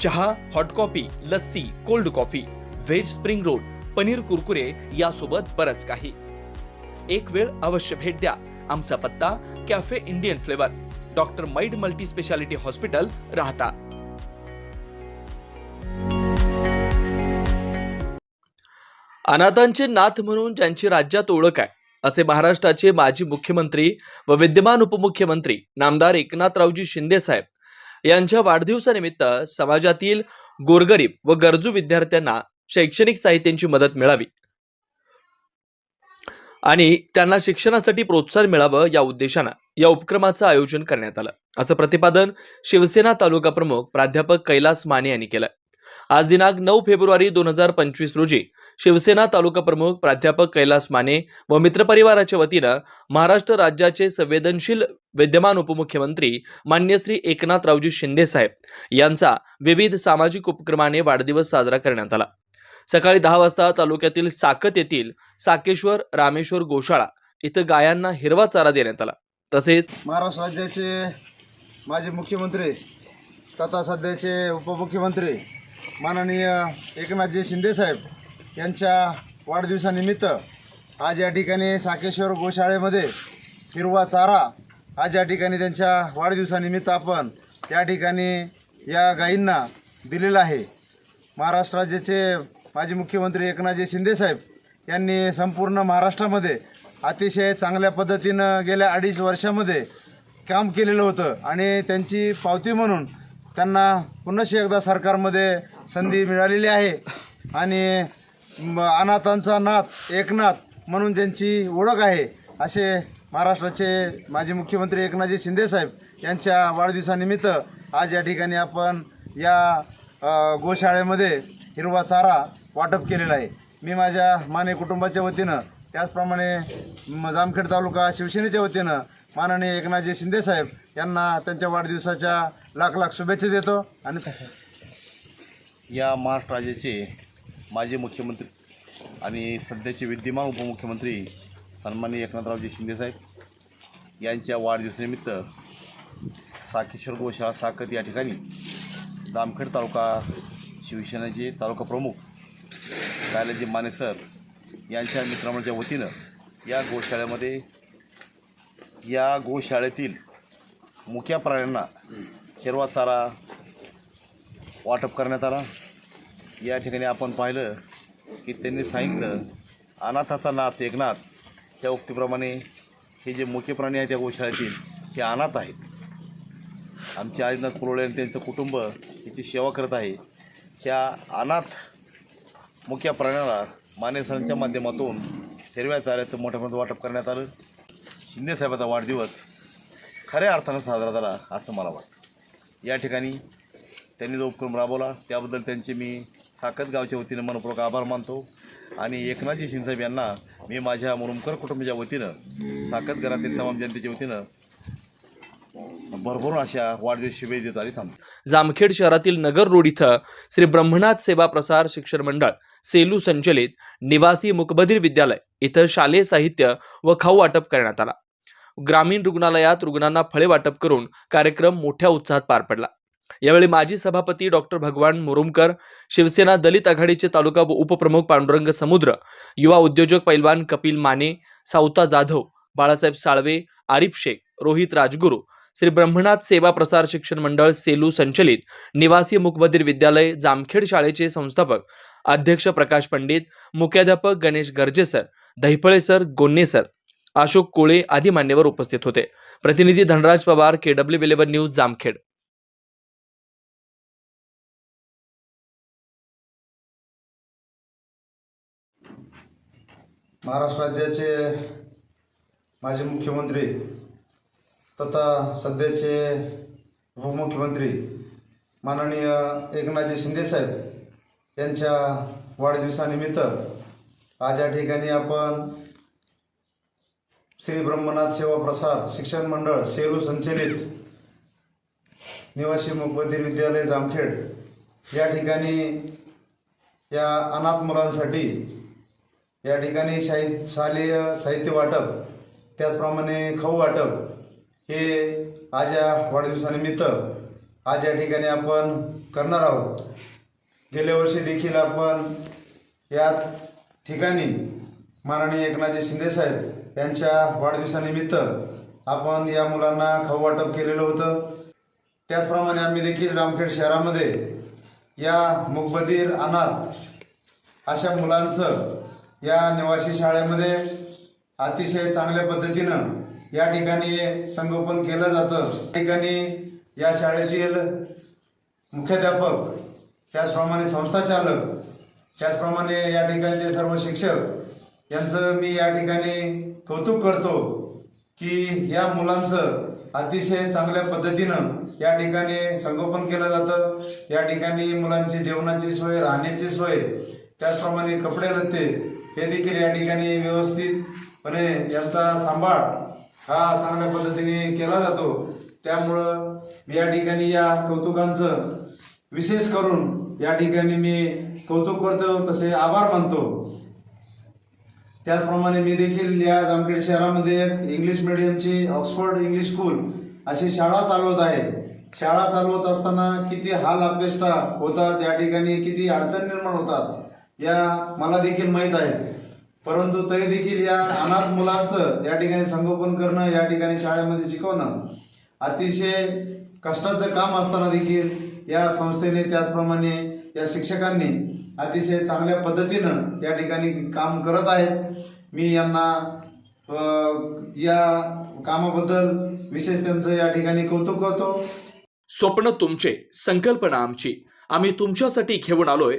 चहा hot coffee lassi cold coffee veg spring roll paneer Kurkure यासोबत बरंच काही. एक वेळ अवश्य भेट द्या. आमचा पत्ता कॅफे इंडियन फ्लेवर डॉक्टर मैड मल्टी स्पेशालिटी हॉस्पिटल राहता. अनाथांचे नाथ म्हणून ज्यांची राज्यात ओळख आहे असे महाराष्ट्राचे माजी मुख्यमंत्री व विद्यमान उपमुख्यमंत्री नामदार एकनाथरावजी शिंदे साहेब यांच्या वाढदिवसानिमित्त समाजातील गोरगरीब व गरजू विद्यार्थ्यांना शैक्षणिक साहित्यांची मदत मिळावी. आणि त्यांना शिक्षणासाठी प्रोत्साहन मिळावं या उद्देशानं या उपक्रमाचं आयोजन करण्यात आलं. असं प्रतिपादन शिवसेना तालुका प्रमुख प्राध्यापक कैलास माने यांनी केलं. आज दिनांक नऊ फेब्रुवारी दोन हजार पंचवीस रोजी शिवसेना तालुका प्रमुख प्राध्यापक कैलास माने व मित्रपरिवाराच्या वतीनं महाराष्ट्र राज्याचे संवेदनशील विद्यमान उपमुख्यमंत्री मान्य श्री एकनाथरावजी शिंदे साहेब यांचा विविध सामाजिक उपक्रमाने वाढदिवस साजरा करण्यात आला. सकाळी दहा वाजता तालुक्यातील साकत येथील साकेश्वर रामेश्वर गोशाळा इथं गायांना हिरवा चारा देण्यात आला. तसेच महाराष्ट्र राज्याचे माजी मुख्यमंत्री तथा सध्याचे उपमुख्यमंत्री माननीय एकनाथजी शिंदेसाहेब यांच्या वाढदिवसानिमित्त आज या ठिकाणी साकेश्वर गोशाळेमध्ये हिरवा चारा आज या ठिकाणी त्यांच्या वाढदिवसानिमित्त आपण या ठिकाणी या गायींना दिलेला आहे. महाराष्ट्र राज्याचे माजी मुख्यमंत्री एकनाथजी शिंदेसाहेब यांनी संपूर्ण महाराष्ट्रामध्ये अतिशय चांगल्या पद्धतीनं गेल्या अडीच वर्षामध्ये काम केलेलं होतं आणि त्यांची पावती म्हणून त्यांना पुनश्च एकदा सरकारमध्ये संधी मिळालेली आहे. आणि अनाथांचा नाथ एकनाथ म्हणून ज्यांची ओळख आहे असे महाराष्ट्राचे माजी मुख्यमंत्री एकनाथजी शिंदेसाहेब यांच्या वाढदिवसानिमित्त आज या ठिकाणी आपण या गोशाळेमध्ये हिरवा चारा वाटप केलेला आहे. मी माझ्या माने कुटुंबाच्या वतीनं त्याचप्रमाणे जामखेड तालुका शिवसेनेच्या वतीनं माननीय एकनाथजी शिंदेसाहेब यांना त्यांच्या वाढदिवसाच्या लाख लाख शुभेच्छा देतो आणि या महाराष्ट्र राज्याचे माजी मुख्यमंत्री आणि सध्याचे विद्यमान उपमुख्यमंत्री सन्माननीय एकनाथरावजी शिंदेसाहेब यांच्या वाढदिवसानिमित्त साकेश्वर गोशाळा साखत या ठिकाणी जामखेड तालुका शिवसेनेचे तालुका प्रमुख कायलाजी माने सर यांच्या मित्रमंडळाच्या वतीनं या गोशाळेमध्ये या गोशाळेतील मुख्या प्राण्यांना हिरवा चारा वाटप करण्यात आला. या ठिकाणी आपण पाहिलं की त्यांनी सांगितलं अनाथाचा नाथ एकनाथ त्या उक्तीप्रमाणे हे जे मुख्य प्राणी आहेत त्या गोशाळेतील हे अनाथ आहेत. आमचे आदिनाथ कुरोळे आणि त्यांचं कुटुंब याची सेवा करत आहे. त्या अनाथ मुख्य प्राण्याला माने सरांच्या माध्यमातून हिरव्या चाऱ्याचं मोठ्या प्रमाणात वाटप करण्यात आलं. शिंदेसाहेबाचा वाढदिवस खऱ्या अर्थानं साजरा झाला असं मला वाटतं. या ठिकाणी त्यांनी जो उपक्रम राबवला त्याबद्दल त्यांचे मी साकत गावच्या वतीनं मनपूर्वक आभार मानतो. आणि एकनाथजी शिंदेसाहेब यांना मी माझ्या मुरुमकर कुटुंबाच्या वतीनं साकत घरातील तमाम जनतेच्या वतीनं भरभरून अशा वाढदिवस शुभेच्छा देत आणि थांबतो. जामखेड शहरातील नगर रोड इथं श्री ब्रह्मनाथ सेवा प्रसार शिक्षण मंडळ सेलू संचलित निवासी मुकबधीर विद्यालय इथं शालेय साहित्य व खाऊ वाटप करण्यात आला. ग्रामीण रुग्णालयात रुग्णांना फळे वाटप करून कार्यक्रम मोठ्या उत्साहात पार पडला. यावेळी माजी सभापती डॉक्टर भगवान मुरुमकर शिवसेना दलित आघाडीचे तालुका उपप्रमुख पांडुरंग समुद्र युवा उद्योजक पैलवान कपिल माने सावता जाधव बाळासाहेब साळवे आरिफ शेख रोहित राजगुरू श्री ब्रह्मनाथ सेवा प्रसार शिक्षण मंडळ सेलू संचलित निवासी मुकबधीर विद्यालय जामखेड शाळेचे संस्थापक अध्यक्ष प्रकाश पंडित मुख्याध्यापक Ganesh Garje sir Dahiphale sir Gonne sir Ashok Kole आदी मान्यवर उपस्थित होते. प्रतिनिधी Dhanraj Pawar K W eleven news Jamkhed. Maharashtra राज्याचे माजी मुख्यमंत्री तथा सध्याचे उपमुख्यमंत्री माननीय एकनाथजी शिंदेसाहेब यांच्या वाढदिवसानिमित्त आज या ठिकाणी आपण श्री ब्रह्मनाथ सेवा प्रसार शिक्षण मंडळ सेलू संचलित निवासी मुखबधीर विद्यालय जामखेड या ठिकाणी या अनाथ मुलांसाठी या ठिकाणी शाही शालेय साहित्य वाटप त्याचप्रमाणे खाऊ वाटप हे आज या वाढदिवसानिमित्त आज या ठिकाणी आपण करणार आहोत. गेल्या वर्षी देखील आपण या ठिकाणी माननीय एकनाथजी शिंदेसाहेब यांच्या वाढदिवसानिमित्त आपण या मुलांना खाऊ वाटप केलेलं होतं. त्याचप्रमाणे आम्ही देखील जामखेड शहरामध्ये या मुकबधीर अनाथ अशा मुलांचं या निवासी शाळेमध्ये अतिशय चांगल्या पद्धतीनं या ठिकाणी संगोपन केलं जातं. या ठिकाणी या शाळेतील मुख्याध्यापक त्याचप्रमाणे संस्थाचालक त्याचप्रमाणे या ठिकाणचे सर्व शिक्षक यांचं मी या ठिकाणी कौतुक करतो की या मुलांचं अतिशय चांगल्या पद्धतीनं या ठिकाणी संगोपन केलं जातं. या ठिकाणी मुलांची जेवणाची सोय राहण्याची सोय त्याचप्रमाणे कपडे लत्ते हे देखील या ठिकाणी व्यवस्थितपणे यांचा सांभाळ हा चांगल्या पद्धतीने केला जातो. त्यामुळं मी या ठिकाणी या कौतुकांचं विशेष करून या ठिकाणी मी कौतुक करतो तसे आभार मानतो. त्याचप्रमाणे मी देखील या जामखेड शहरामध्ये इंग्लिश मिडियमची ऑक्सफोर्ड इंग्लिश स्कूल अशी शाळा चालवत आहे. शाळा चालवत असताना किती हाल अपेष्टा होतात या ठिकाणी किती अडचण निर्माण होतात. या मला देखील माहीत आहे परंतु तरी देखील या अनाथ मुलांचं या ठिकाणी संगोपन करणं या ठिकाणी शाळेमध्ये शिकवणं अतिशय कष्टाचं काम असताना देखील या संस्थेने त्याचप्रमाणे या शिक्षकांनी अतिशय चांगल्या पद्धतीनं या ठिकाणी काम करत आहेत. मी यांना या कामाबद्दल विशेष त्यांचं या ठिकाणी कौतुक करतो. स्वप्न तुमचे संकल्पना आमची. आम्ही तुमच्यासाठी घेऊन आलोय.